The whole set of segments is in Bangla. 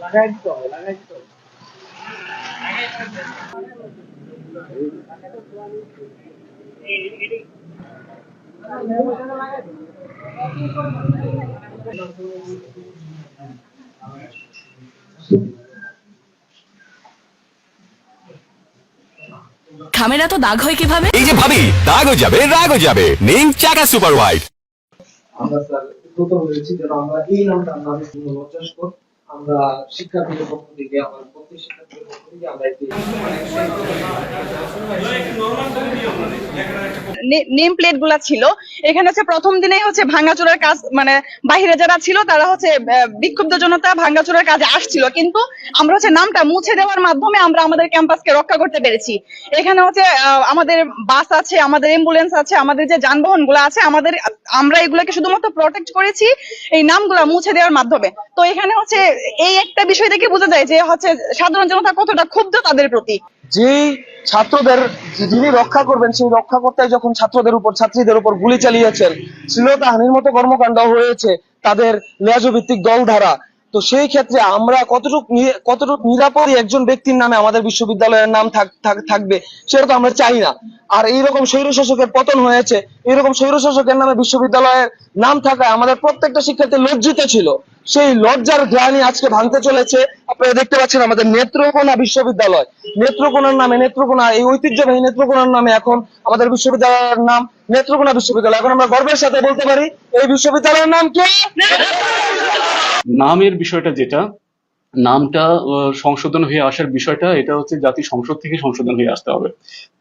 লাগাই এত দাগ হয় কীভাবে? এই যে ভাবি দাগও যাবে রাগও যাবে। নিম চাকা সুপার হোয়াইট আমরা স্যার দ্রুত হয়েছি যেন আমরা এই নামটা আমরা লজ্জাস্কর আমরা শিক্ষার্থীদের পক্ষ থেকে, আমার প্রত্যেক শিক্ষার্থীদের পক্ষ থেকে আমরা একটি নেম প্লেটগুলা ছিল। এখানে হচ্ছে প্রথম দিনেই হচ্ছে ভাঙ্গাচোরার কাজ মানে বাহিরে যারা ছিল, তারা হচ্ছে বিক্ষুব্ধ জনতা ভাঙ্গাচোরার কাজে আসছিল। কিন্তু আমরা হচ্ছে নামটা মুছে দেওয়ার মাধ্যমে আমরা আমাদের ক্যাম্পাসকে রক্ষা করতে পেরেছি। এখানে হচ্ছে আমাদের বাস আছে, আমাদের অ্যাম্বুলেন্স আছে, আমাদের যে যানবাহনগুলো আছে, আমাদের, আমরা এগুলোকে শুধুমাত্র প্রোটেক্ট করেছি এই নামগুলা মুছে দেওয়ার মাধ্যমে। তো এখানে হচ্ছে, এই একটা বিষয় থেকে বোঝা যায় যে হচ্ছে সাধারণ জনতা কতটা ক্ষুব্ধ তাদের প্রতি। যেই ছাত্রদের যিনি রক্ষা করবেন, সেই রক্ষাকর্তাই যখন ছাত্রদের উপর, ছাত্রীদের উপর গুলি চালিয়েছেন, শ্লীলতাহানির মতো কর্মকাণ্ড হয়েছে তাদের ন্যাযভিত্তিক দল ধারা তো সেই ক্ষেত্রে আমরা কতটুক কতটুক নিরাপদে একজন ব্যক্তির নামে আমাদের বিশ্ববিদ্যালয়ের নাম থাক- থাক- থাকবে, সেটা তো আমরা চাই না। আর এইরকম স্বৈরশাসকের পতন হয়েছে, এইরকম স্বৈরশাসকের নামে বিশ্ববিদ্যালয়ের নাম থাকায় আমাদের প্রত্যেকটা শিক্ষার্থী লজ্জিত ছিল। সেই লজ্জার গ্লানি আজকে ভাঙতে চলেছে। আপনারা দেখতে পাচ্ছেন আমাদের নেত্রকোনা বিশ্ববিদ্যালয়। নেত্রকোনার নামে নেত্রকোনা, এই ঐতিহ্যবাহী নেত্রকোনার নামে এখন আমাদের বিশ্ববিদ্যালয়ের নাম নেত্রকোনা বিশ্ববিদ্যালয়। এখন আমরা গর্বের সাথে বলতে পারি, এই বিশ্ববিদ্যালয়ের নাম কি? নামের বিষয়টা যেটা নামটা সংশোধন হয়ে আসার বিষয়টা, এটা হচ্ছে জাতি সংসদ থেকে সংশোধন হয়ে আসতে হবে।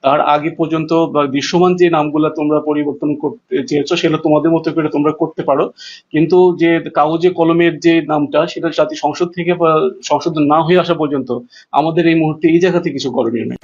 তার আগে পর্যন্ত, বা দৃশ্যমান যে নামগুলা তোমরা পরিবর্তন করতে চেয়েছো সেটা তোমাদের মতো করে তোমরা করতে পারো। কিন্তু যে কাগজে কলমের যে নামটা, সেটা জাতি সংসদ থেকে সংশোধন না হয়ে আসা পর্যন্ত, আমাদের এই মুহূর্তে এই জায়গাতে কিছু করণীয় নেই।